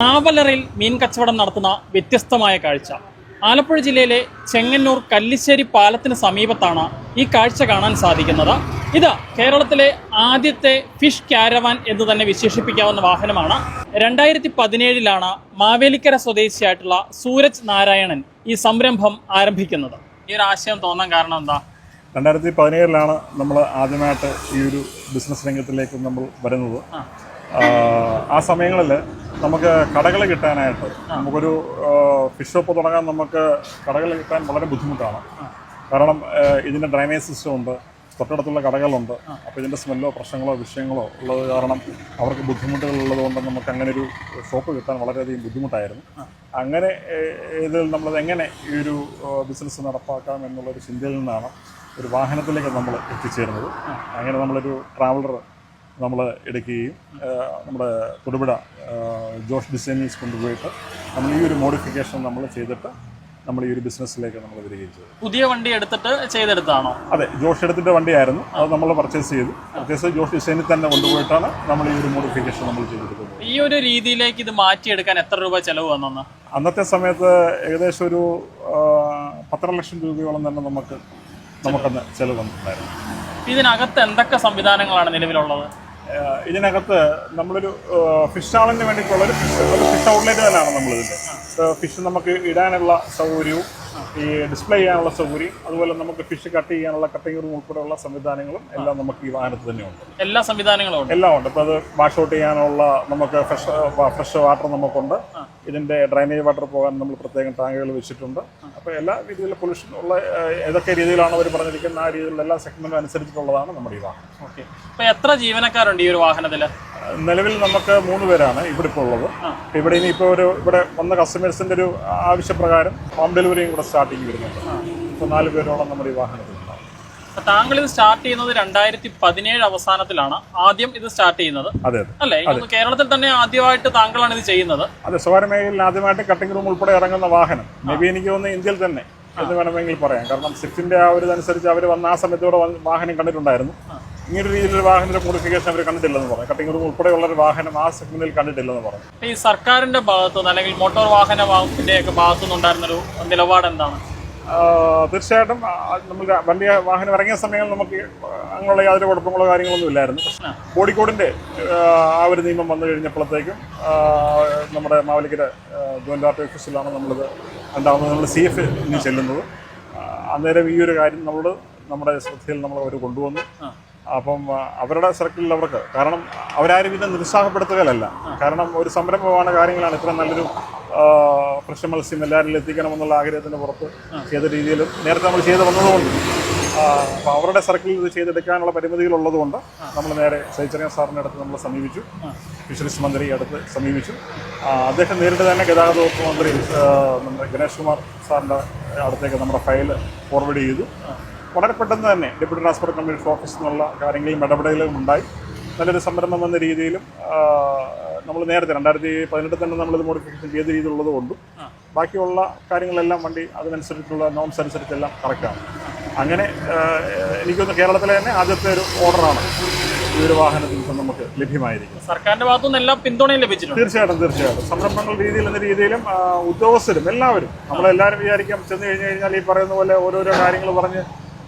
നാവലറിൽ മീൻ കച്ചവടം നടത്തുന്ന വ്യത്യസ്തമായ കാഴ്ച. ആലപ്പുഴ ജില്ലയിലെ ചെങ്ങന്നൂർ കല്ലിശ്ശേരി പാലത്തിന് സമീപത്താണ് ഈ കാഴ്ച കാണാൻ സാധിക്കുന്നത്. ഇത് കേരളത്തിലെ ആദ്യത്തെ ഫിഷ് ക്യാരവാൻ എന്ന് തന്നെ വിശേഷിപ്പിക്കാവുന്ന വാഹനമാണ്. രണ്ടായിരത്തി പതിനേഴിലാണ് മാവേലിക്കര സ്വദേശിയായിട്ടുള്ള സൂരജ് നാരായണൻ ഈ സംരംഭം ആരംഭിക്കുന്നത്. ഈ ഒരു ആശയം തോന്നാൻ കാരണം എന്താ? രണ്ടായിരത്തി പതിനേഴിലാണ് നമ്മൾ ആദ്യമായിട്ട് ഈ ഒരു ബിസിനസ് രംഗത്തിലേക്ക് നമ്മൾ വരുന്നത്. ആ. സമയങ്ങളിൽ നമുക്ക് കടകൾ കിട്ടാനായിട്ട് നമുക്കൊരു ഫിഷ് ഷോപ്പ് തുടങ്ങാൻ നമുക്ക് കടകൾ കിട്ടാൻ വളരെ ബുദ്ധിമുട്ടാണ്. കാരണം ഇതിന്റെ ഡ്രൈനേജ് സിസ്റ്റം ഉണ്ട് തൊട്ടടുത്തുള്ള കടകളുണ്ട്. അപ്പോൾ ഇതിന്റെ സ്മെല്ലോ പ്രശ്നങ്ങളോ വിഷയങ്ങളോ ഉള്ളത് കാരണം അവർക്ക് ബുദ്ധിമുട്ടുകൾ ഉള്ളത് കൊണ്ട് നമുക്ക് അങ്ങനെ ഒരു ഷോപ്പ് കിട്ടാൻ വളരെയധികം ബുദ്ധിമുട്ടായിരുന്നു. അങ്ങനെ ഇതിൽ നമ്മളത് എങ്ങനെ ഈ ഒരു ബിസിനസ് നടപ്പാക്കാം എന്നുള്ളൊരു ചിന്തയിൽ നിന്നാണ് ഒരു വാഹനത്തിലേക്ക് നമ്മൾ എത്തിച്ചേരുന്നത്. അങ്ങനെ നമ്മളൊരു ട്രാവലർ നമ്മൾ എടുക്കുകയും നമ്മുടെ തൊടുപുഴ ജോഷ് ഡിസൈനിങ്സ് കൊണ്ടുപോയിട്ട് നമ്മൾ ഈ ഒരു മോഡിഫിക്കേഷൻ നമ്മൾ ചെയ്തിട്ട് നമ്മൾ ഈ ഒരു ബിസിനസ്സിലേക്ക് നമ്മൾ വരികയും ചെയ്തു. പുതിയ വണ്ടി എടുത്തിട്ട് ചെയ്തെടുത്താണോ അതെ ജോഷ് എടുത്തിന്റെ വണ്ടിയായിരുന്നു. അത് നമ്മൾ പർച്ചേസ് ചെയ്തു. പർച്ചേസ് ജോഷ് ഡിസൈനിൽ തന്നെ കൊണ്ടുപോയിട്ടാണ് നമ്മൾ ഈ ഒരു മോഡിഫിക്കേഷൻ നമ്മൾ ചെയ്തെടുക്കുന്നത്. ഈ ഒരു രീതിയിലേക്ക് ഇത് മാറ്റിയെടുക്കാൻ എത്ര രൂപ ചെലവ് വന്നെന്ന്? അന്നത്തെ സമയത്ത് ഏകദേശം ഒരു പത്തര ലക്ഷം രൂപയോളം തന്നെ നമുക്ക് നമുക്കന്ന് ചെലവ് വന്നിട്ടുണ്ടായിരുന്നു. ഇതിനകത്ത് എന്തൊക്കെ സംവിധാനങ്ങളാണ് നിലവിലുള്ളത്? ഇതിനകത്ത് നമ്മളൊരു ഫിഷ് സ്റ്റാളിന് വേണ്ടിയിട്ടുള്ളൊരു ഫിഷ് ഒരു ഫിഷ് ഔട്ട്ലെറ്റ് തന്നെയാണ് നമ്മളിതിന്റെ ഫിഷ് നമുക്ക് ഇടാനുള്ള സൗകര്യവും ഈ ഡിസ്പ്ലേ ചെയ്യാനുള്ള സൗകര്യം അതുപോലെ നമുക്ക് ഫിഷ് കട്ട് ചെയ്യാനുള്ള കട്ടിംഗ് റൂം ഉൾപ്പെടെയുള്ള സംവിധാനങ്ങളും എല്ലാം നമുക്ക് ഈ വാഹനത്തിൽ തന്നെയുണ്ട് എല്ലാ സംവിധാനങ്ങളും ഉണ്ട്. എല്ലാം ഉണ്ട്. ഇപ്പോൾ അത് വാഷ് ഔട്ട് ചെയ്യാനുള്ള നമുക്ക് ഫ്രഷ് ഫ്രഷ് വാട്ടർ നമുക്കുണ്ട്. ഇതിന്റെ ഡ്രൈനേജ് വാട്ടർ പോകാൻ നമ്മൾ പ്രത്യേകം ടാങ്കുകൾ വെച്ചിട്ടുണ്ട്. അപ്പോൾ എല്ലാ രീതിയിലുള്ള പൊല്യൂഷൻ ഉള്ള ഏതൊക്കെ രീതിയിലാണ് അവർ പറഞ്ഞിരിക്കുന്ന ആ രീതിയിലുള്ള എല്ലാ സെഗ്മെന്റും അനുസരിച്ചിട്ടുള്ളതാണ് നമ്മുടെ ഈ വാഹനം. ഓക്കെ അപ്പോൾ എത്ര ജീവനക്കാരുണ്ട് ഈ ഒരു വാഹനത്തിൽ? നിലവിൽ നമുക്ക് മൂന്ന് പേരാണ് ഇവിടെ ഇപ്പോൾ ഉള്ളത് ഇവിടെ ഇനി ഇപ്പോൾ ഒരു ഇവിടെ വന്ന കസ്റ്റമേഴ്സിന്റെ ഒരു ആവശ്യപ്രകാരം ഹോം ഡെലിവറിയും കൂടെ സ്റ്റാർട്ടിങ് വരുന്നുണ്ട്. ഇപ്പോൾ നാല് പേരോളം നമ്മുടെ ഈ വാഹനത്തിൽ താങ്കൾ ഇത് സ്റ്റാർട്ട് ചെയ്യുന്നത് രണ്ടായിരത്തി പതിനേഴ് അവസാനത്തിലാണ്. ആദ്യം ഇത് സ്റ്റാർട്ട് ചെയ്യുന്നത്. അതെ അല്ലെ? കേരളത്തിൽ തന്നെ ആദ്യമായിട്ട് താങ്കളാണ് ഇത് ചെയ്യുന്നത്. അതെ സ്വകാര്യ മേഖലയിൽ ആദ്യമായിട്ട് കട്ടിംഗ് റൂം ഉൾപ്പെടെ ഇറങ്ങുന്ന വാഹനം. മേ ബി എനിക്ക് തോന്നുന്നു ഇന്ത്യയിൽ തന്നെ എന്ന് വേണമെങ്കിൽ പറയാം. കാരണം സിഫ്റ്റിന്റെ ആ ഒരു ഇതനുസരിച്ച് അവർ വന്ന ആ സമയത്തോടെ വാഹനം കണ്ടിട്ടുണ്ടായിരുന്നു. ഇങ്ങനൊരു രീതിയിലുള്ള വാഹനത്തിന്റെ മോഡിഫിക്കേഷൻ അവർ കണ്ടിട്ടില്ലെന്ന് പറയാം. കട്ടിംഗ് റൂം ഉൾപ്പെടെയുള്ള ഒരു വാഹനം ആ സെഗ്മെന്റിൽ കണ്ടിട്ടില്ലെന്ന് പറയാം. അപ്പൊ ഈ സർക്കാരിന്റെ ഭാഗത്തുനിന്ന് അല്ലെങ്കിൽ മോട്ടോർ വാഹന വകുപ്പിന്റെ ഒക്കെ ഭാഗത്തുനിന്ന് ഉണ്ടായിരുന്നൊരു നിലപാട് എന്താണ് തീർച്ചയായിട്ടും നമ്മൾ വണ്ടി വാഹനം ഇറങ്ങിയ സമയങ്ങളിൽ നമുക്ക് അങ്ങനെയുള്ള യാതൊരു കുഴപ്പങ്ങളോ കാര്യങ്ങളൊന്നും ഇല്ലായിരുന്നു. പക്ഷേ ബോഡി കോഡിന്റെ ആ, ഒരു നിയമം വന്നു കഴിഞ്ഞപ്പോഴത്തേക്കും നമ്മുടെ മാവലിക്കര ജോയിന്റ് ആർട്ട് ഓഫീസിലാണ് നമ്മളിത് രണ്ടാമത് നമ്മൾ സി എഫ് ഇനി ചെല്ലുന്നത്. അന്നേരം ഈ ഒരു കാര്യം നമ്മൾ നമ്മുടെ ശ്രദ്ധയിൽ നമ്മൾ അവർ കൊണ്ടുവന്നു അപ്പം അവരുടെ സർക്കിളിൽ അവർക്ക്. കാരണം അവരാരും ഇതിനെ നിരുത്സാഹപ്പെടുത്തുകയല്ല. കാരണം ഒരു സംരംഭമാണ് കാര്യങ്ങളാണ് ഇത്ര നല്ലൊരു ഫ്രഷ് മത്സ്യം എല്ലാവരിലും എത്തിക്കണമെന്നുള്ള ആഗ്രഹത്തിന് പുറത്ത് ചെയ്ത രീതിയിലും നേരത്തെ നമ്മൾ ചെയ്ത് വന്നതുകൊണ്ട്. അപ്പോൾ അവരുടെ സർക്കിളിൽ ഇത് ചെയ്തെടുക്കാനുള്ള പരിമിതികളുള്ളതുകൊണ്ട് നമ്മൾ നേരെ സൈച്ചറിയ സാറിന്റെ അടുത്ത് നമ്മൾ സമീപിച്ചു. ഫിഷറീസ് മന്ത്രി അടുത്ത് സമീപിച്ചു. അദ്ദേഹം നേരിട്ട് തന്നെ ഗതാഗത വകുപ്പ് മന്ത്രി നമ്മുടെ ഗണേഷ് കുമാർ സാറിന്റെ അടുത്തേക്ക് നമ്മുടെ ഫയൽ ഫോർവേഡ് ചെയ്തു. വളരെ പെട്ടെന്ന് തന്നെ ഡെപ്യൂട്ടി ട്രാൻസ്പോർട്ട് കമ്മീഷൻ ഓഫീസിൽ നിന്നുള്ള കാര്യങ്ങളിലും ഇടപെടലുകളും ഉണ്ടായി. നല്ലൊരു സംരംഭം എന്ന രീതിയിലും നമ്മൾ നേരത്തെ രണ്ടായിരത്തി പതിനെട്ടിൽ തന്നെ നമ്മളിത് മോഡിഫിക്കേഷൻ ചെയ്ത രീതിയിലുള്ളത് കൊണ്ടും ബാക്കിയുള്ള കാര്യങ്ങളെല്ലാം വണ്ടി അതിനനുസരിച്ചുള്ള നോംസ് അനുസരിച്ചെല്ലാം കറക്റ്റാണ് അങ്ങനെ എനിക്കൊന്ന് കേരളത്തിലെ തന്നെ ആദ്യത്തെ ഒരു ഓർഡറാണ് ഈ ഒരു വാഹനത്തിൽ നിന്ന് നമുക്ക് ലഭ്യമായിരിക്കും സർക്കാരിന്റെ ഭാഗത്തുനിന്ന് എല്ലാം പിന്തുണയും ലഭിച്ചിട്ടുണ്ട്. തീർച്ചയായിട്ടും തീർച്ചയായിട്ടും. സംരംഭങ്ങൾ രീതിയിൽ എന്ന രീതിയിലും ഉദ്യോഗസ്ഥരും എല്ലാവരും നമ്മളെല്ലാവരും വിചാരിക്കാം ചെന്ന് കഴിഞ്ഞ് കഴിഞ്ഞാൽ ഈ പറയുന്ന പോലെ ഓരോരോ കാര്യങ്ങൾ പറഞ്ഞ്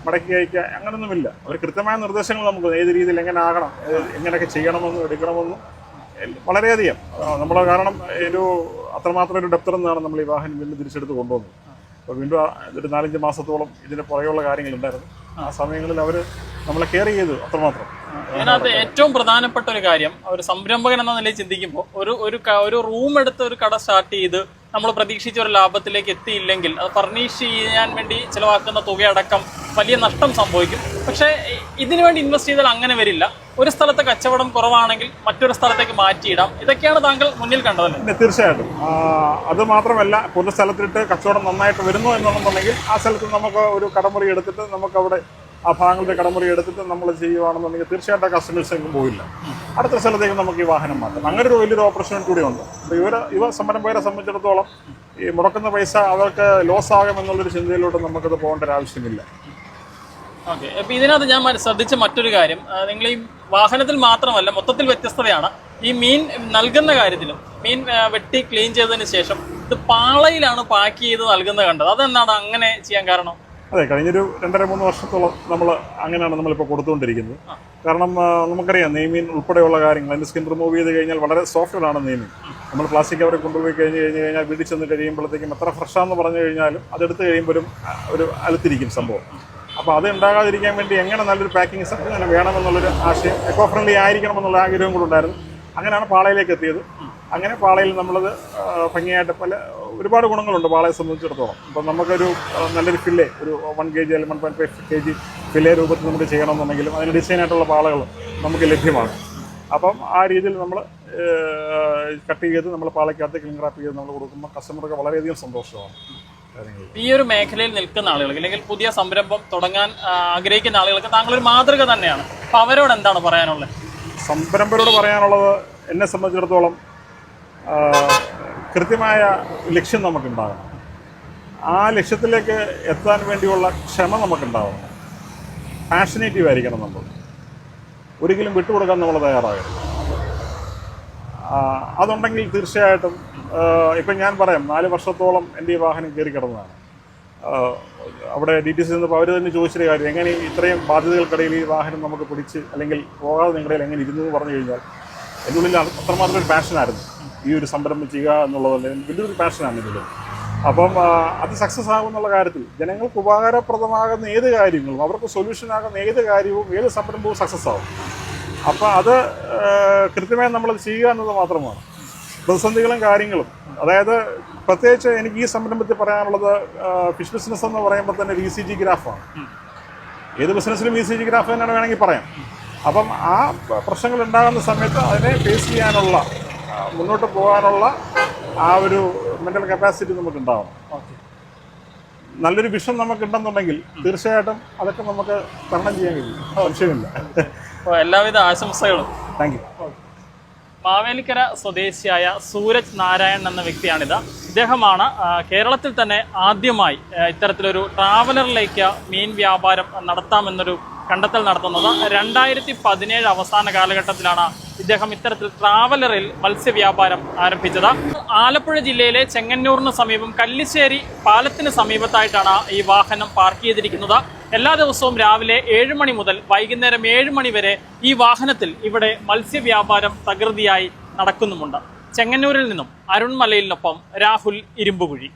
മടക്കി അയക്കുക അങ്ങനൊന്നുമില്ല. അവർ കൃത്യമായ നിർദ്ദേശങ്ങൾ നമുക്ക് ഏത് രീതിയിൽ എങ്ങനെ ആകണം എങ്ങനെയൊക്കെ ചെയ്യണമെന്നും എടുക്കണമെന്നും വളരെയധികം. നമ്മൾ കാരണം ഒരു അത്രമാത്രം ഒരു ഡെപ്തർ എന്നാണ് നമ്മൾ ഈ വാഹനം വീണ്ടും തിരിച്ചെടുത്ത് കൊണ്ടുവന്നത്. അപ്പോൾ വീണ്ടും ഒരു നാലഞ്ച് മാസത്തോളം ഇതിന് പുറകെയുള്ള കാര്യങ്ങളുണ്ടായിരുന്നു. ആ സമയങ്ങളിൽ അവർ നമ്മളെ കെയർ ചെയ്തു അത്രമാത്രം. അതിനകത്ത് ഏറ്റവും പ്രധാനപ്പെട്ട ഒരു കാര്യം ഒരു സംരംഭകൻ എന്ന നിലയിൽ ചിന്തിക്കുമ്പോൾ ഒരു ഒരു ഒരു റൂം എടുത്ത് ഒരു കട സ്റ്റാർട്ട് ചെയ്ത് നമ്മൾ പ്രതീക്ഷിച്ച ഒരു ലാഭത്തിലേക്ക് എത്തിയില്ലെങ്കിൽ അത് ഫർണിഷ് ചെയ്യാൻ വേണ്ടി ചിലവാക്കുന്ന തുകയടക്കം വലിയ നഷ്ടം സംഭവിക്കും. പക്ഷേ ഇതിനു വേണ്ടി ഇൻവെസ്റ്റ് ചെയ്താൽ അങ്ങനെ വരില്ല. ഒരു സ്ഥലത്ത് കച്ചവടം കുറവാണെങ്കിൽ മറ്റൊരു സ്ഥലത്തേക്ക് മാറ്റിയിടാം. ഇതൊക്കെയാണ് താങ്കൾ മുന്നിൽ കണ്ടതല്ലേ പിന്നെ തീർച്ചയായിട്ടും. അത് മാത്രമല്ല പൊതു സ്ഥലത്തിട്ട് കച്ചവടം നന്നായിട്ട് വരുന്നു എന്നുണ്ടെന്നുണ്ടെങ്കിൽ ആ സ്ഥലത്ത് നമുക്ക് ഒരു കടമുറി എടുത്തിട്ട് നമുക്ക് അവിടെ ആ ഭാഗങ്ങളുടെ കടമുറി എടുത്തിട്ട് നമ്മൾ ചെയ്യുവാണെന്നുണ്ടെങ്കിൽ തീർച്ചയായിട്ടും ആ കസ്റ്റമേഴ്സ് എങ്ങും പോയില്ല അടുത്ത സ്ഥലത്തേക്ക് നമുക്ക് ഈ വാഹനം മാറ്റാം. അങ്ങനെ ഒരു വലിയൊരു ഓപ്പർച്യൂണിറ്റി കൂടി ഉണ്ട്. അപ്പോൾ ഇവർ യുവ സംരംഭകരെ സംബന്ധിച്ചിടത്തോളം ഈ മുടക്കുന്ന പൈസ അവർക്ക് ലോസ് ആകുമെന്നുള്ളൊരു ചിന്തയിലോട്ട് നമുക്കത് പോകേണ്ട ഒരു ആവശ്യമില്ല ഓക്കെ. അപ്പൊ ഇതിനകത്ത് ഞാൻ ശ്രദ്ധിച്ച മറ്റൊരു കാര്യം. നിങ്ങൾ ഈ വാഹനത്തിൽ മാത്രമല്ല മൊത്തത്തിൽ വ്യത്യസ്തതയാണ്. ഈ മീൻ നൽകുന്ന കാര്യത്തിലും മീൻ വെട്ടി ക്ലീൻ ചെയ്തതിന് ശേഷം ഇത് പാളയിലാണ് പാക്ക് ചെയ്ത് നൽകുന്നത് കണ്ടത്. അതെന്താണ് അങ്ങനെ ചെയ്യാൻ കാരണം? അതെ കഴിഞ്ഞൊരു രണ്ടര മൂന്ന് വർഷത്തോളം നമ്മൾ അങ്ങനെയാണ് നമ്മളിപ്പോൾ കൊടുത്തുകൊണ്ടിരിക്കുന്നത്. കാരണം നമുക്കറിയാം നെയ്മീൻ ഉൾപ്പെടെയുള്ള കാര്യങ്ങൾ അതിന്റെ സ്കിൻ റിമൂവ് ചെയ്ത് കഴിഞ്ഞാൽ വളരെ സോഫ്റ്റ് ആണ് നെയ്മീൻ. നമ്മൾ പ്ലാസ്റ്റിക് അവരെ കൊണ്ടുപോയി കഴിഞ്ഞ് കഴിഞ്ഞ് കഴിഞ്ഞാൽ വീട്ടിൽ ചെന്ന് കഴിയുമ്പോഴത്തേക്കും എത്ര ഫ്രഷാന്ന് പറഞ്ഞു കഴിഞ്ഞാലും അതെടുത്ത് കഴിയുമ്പോഴും ഒരു അലുത്തിരിക്കും സംഭവം. അപ്പോൾ അത് ഉണ്ടാകാതിരിക്കാൻ വേണ്ടി എങ്ങനെ നല്ലൊരു പാക്കിംഗ് സംവിധാനം വേണമെന്നുള്ളൊരു ആശയം എക്കോ ഫ്രണ്ട്ലി ആയിരിക്കണം എന്നുള്ള ആഗ്രഹം കൂടെ ഉണ്ടായിരുന്നു. അങ്ങനെയാണ് പാളയിലേക്ക് എത്തിയത്. അങ്ങനെ പാളയിൽ നമ്മളത് ഭംഗിയായിട്ട് പല ഒരുപാട് ഗുണങ്ങളുണ്ട് പാളയെ സംബന്ധിച്ചിടത്തോളം. ഇപ്പം നമുക്കൊരു നല്ലൊരു ഫില്ലേ ഒരു വൺ കെ ജി അല്ലെങ്കിൽ one point five K G fillet രൂപത്തിൽ നമുക്ക് ചെയ്യണമെന്നുണ്ടെങ്കിലും അതിന് ഡിസൈനായിട്ടുള്ള പാളകൾ നമുക്ക് ലഭ്യമാണ്. അപ്പം ആ രീതിയിൽ നമ്മൾ കട്ട് ചെയ്ത് നമ്മൾ പാളയ്ക്കകത്ത് ക്ലീൻ ക്രാപ്പ് ചെയ്ത് നമ്മൾ കൊടുക്കുമ്പോൾ കസ്റ്റമർക്ക് വളരെയധികം സന്തോഷമാണ്. ഈ ഒരു മേഖലയിൽ നിൽക്കുന്ന ആളുകൾക്ക് അല്ലെങ്കിൽ പുതിയ സംരംഭം തുടങ്ങാൻ ആഗ്രഹിക്കുന്ന ആളുകൾക്ക് ഒരു മാതൃക തന്നെയാണ്. അപ്പൊ അവരോട് എന്താണ് പറയാനുള്ളത്? സംരംഭരോട് പറയാനുള്ളത് എന്നെ സംബന്ധിച്ചിടത്തോളം കൃത്യമായ ലക്ഷ്യം നമുക്കുണ്ടാകണം. ആ ലക്ഷ്യത്തിലേക്ക് എത്താൻ വേണ്ടിയുള്ള ക്ഷമ നമുക്കുണ്ടാകണം. പാഷനേറ്റീവ് ആയിരിക്കണം നമ്മൾ. ഒരിക്കലും വിട്ടുകൊടുക്കാൻ നമ്മൾ തയ്യാറാകരുത്. അതുണ്ടെങ്കിൽ തീർച്ചയായിട്ടും ഇപ്പം ഞാൻ പറയാം നാല് വർഷത്തോളം എന്റെ ഈ വാഹനം കയറി കിടന്നതാണ്. അവിടെ ഡി ടി സി നിന്ന് അവർ തന്നെ ചോദിച്ചൊരു കാര്യം എങ്ങനെ ഇത്രയും ബാധ്യതകൾക്കിടയിൽ ഈ വാഹനം നമുക്ക് പിടിച്ച് അല്ലെങ്കിൽ പോകാതെ നിങ്ങളുടെ എങ്ങനെ ഇരുന്നു എന്ന് പറഞ്ഞു കഴിഞ്ഞാൽ എന്റെ ഉള്ളിൽ അത് അത്രമാത്രം ഒരു പാഷനായിരുന്നു ഈ ഒരു സംരംഭം ചെയ്യുക എന്നുള്ളത് വലിയൊരു പാഷനാണ് ഇതിൽ അപ്പം അത് സക്സസ് ആകുമെന്നുള്ള കാര്യത്തിൽ ജനങ്ങൾക്ക് ഉപകാരപ്രദമാകുന്ന ഏത് കാര്യങ്ങളും അവർക്ക് സൊല്യൂഷൻ ആകുന്ന ഏത് കാര്യവും ഏത് സംരംഭവും സക്സസ് ആവും. അപ്പോൾ അത് കൃത്യമായി നമ്മളത് ചെയ്യുക എന്നത് മാത്രമാണ്. പ്രതിസന്ധികളും കാര്യങ്ങളും. അതായത് പ്രത്യേകിച്ച് എനിക്ക് ഈ സംരംഭത്തിൽ പറയാനുള്ളത് ഫിഷ് ബിസിനസ് എന്ന് പറയുമ്പോൾ തന്നെ വി സി ജി ഗ്രാഫാണ് ഏത് ബിസിനസ്സിലും വി സി ജി ഗ്രാഫ് തന്നെയാണ് വേണമെങ്കിൽ പറയാം. അപ്പം ആ പ്രശ്നങ്ങൾ ഉണ്ടാകുന്ന സമയത്ത് അതിനെ ഫേസ് ചെയ്യാനുള്ള മുന്നോട്ട് പോകാനുള്ള ആ ഒരു മെന്റൽ കപ്പാസിറ്റി നമുക്ക് ഉണ്ടാവണം. നല്ലൊരു വിഷം നമുക്കുണ്ടെന്നുണ്ടെങ്കിൽ തീർച്ചയായിട്ടും അതൊക്കെ നമുക്ക് തരണം ചെയ്യാൻ കഴിയും. സംശയമില്ല അപ്പോൾ എല്ലാവിധ ആശംസകളും. താങ്ക് യു മാവേലിക്കര സ്വദേശിയായ സൂരജ് നാരായൺ എന്ന വ്യക്തിയാണിത്. ഇദ്ദേഹമാണ് കേരളത്തിൽ തന്നെ ആദ്യമായി ഇത്തരത്തിലൊരു ട്രാവലറിലേക്ക് മീൻ വ്യാപാരം നടത്താമെന്നൊരു കണ്ടെത്തൽ നടത്തുന്നത്. രണ്ടായിരത്തി പതിനേഴ് അവസാന കാലഘട്ടത്തിലാണ് ഇദ്ദേഹം ഇത്തരത്തിൽ ട്രാവലറിൽ മത്സ്യവ്യാപാരം ആരംഭിച്ചത്. ആലപ്പുഴ ജില്ലയിലെ ചെങ്ങന്നൂറിന് സമീപം കല്ലിശ്ശേരി പാലത്തിന് സമീപത്തായിട്ടാണ് ഈ വാഹനം പാർക്ക് ചെയ്തിരിക്കുന്നത്. എല്ലാ ദിവസവും രാവിലെ ഏഴ് മണി മുതൽ വൈകുന്നേരം ഏഴ് മണി വരെ ഈ വാഹനത്തിൽ ഇവിടെ മത്സ്യവ്യാപാരം തകൃതിയായി നടക്കുന്നുമുണ്ട്. ചെങ്ങന്നൂരിൽ നിന്നും അരുൺമലയിലിനൊപ്പം രാഹുൽ ഇരുമ്പുകുഴി.